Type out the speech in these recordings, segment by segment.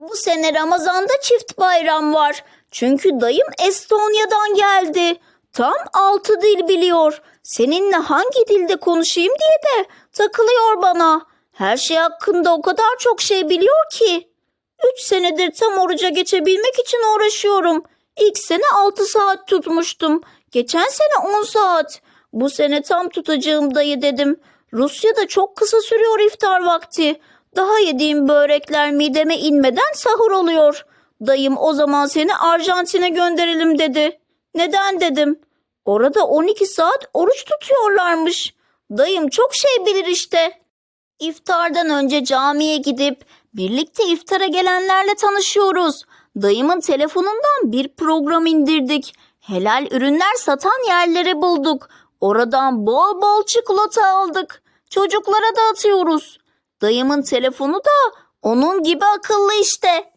Bu sene Ramazan'da çift bayram var. Çünkü dayım Estonya'dan geldi. Tam altı dil biliyor. Seninle hangi dilde konuşayım diye de takılıyor bana. Her şey hakkında o kadar çok şey biliyor ki. Üç senedir tam oruca geçebilmek için uğraşıyorum. İlk sene altı saat tutmuştum. Geçen sene on saat. Bu sene tam tutacağım dayı dedim. Rusya'da çok kısa sürüyor iftar vakti. Daha yediğim börekler mideme inmeden sahur oluyor. Dayım o zaman seni Arjantin'e gönderelim dedi. Neden dedim. Orada 12 saat oruç tutuyorlarmış. Dayım çok şey bilir işte. İftardan önce camiye gidip birlikte iftara gelenlerle tanışıyoruz. Dayımın telefonundan bir program indirdik. Helal ürünler satan yerleri bulduk. Oradan bol bol çikolata aldık. Çocuklara dağıtıyoruz. Dayımın telefonu da onun gibi akıllı işte.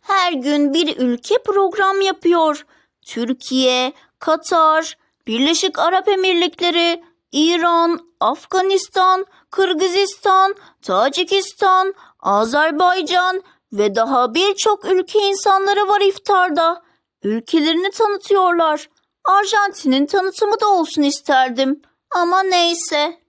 Her gün bir ülke program yapıyor. Türkiye, Katar, Birleşik Arap Emirlikleri, İran, Afganistan, Kırgızistan, Tacikistan, Azerbaycan ve daha birçok ülke insanları var iftarda. Ülkelerini tanıtıyorlar. Arjantin'in tanıtımı da olsun isterdim. Ama neyse.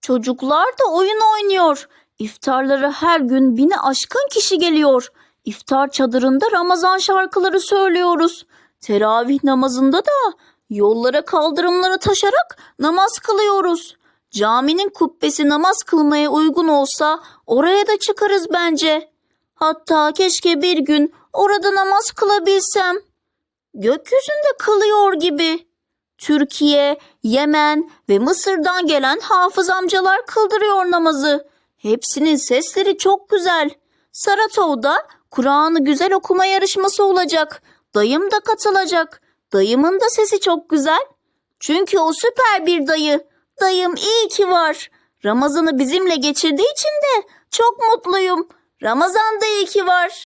Çocuklar da oyun oynuyor. İftarlara her gün bini aşkın kişi geliyor. İftar çadırında Ramazan şarkıları söylüyoruz. Teravih namazında da yollara kaldırımlara taşarak namaz kılıyoruz. Caminin kubbesi namaz kılmaya uygun olsa oraya da çıkarız bence. Hatta keşke bir gün orada namaz kılabilsem. Gökyüzünde kılıyor gibi. Türkiye, Yemen ve Mısır'dan gelen hafız amcalar kıldırıyor namazı. Hepsinin sesleri çok güzel. Saratov'da Kur'an'ı güzel okuma yarışması olacak. Dayım da katılacak. Dayımın da sesi çok güzel. Çünkü o süper bir dayı. Dayım iyi ki var. Ramazan'ı bizimle geçirdiği için de çok mutluyum. Ramazan da iyi ki var.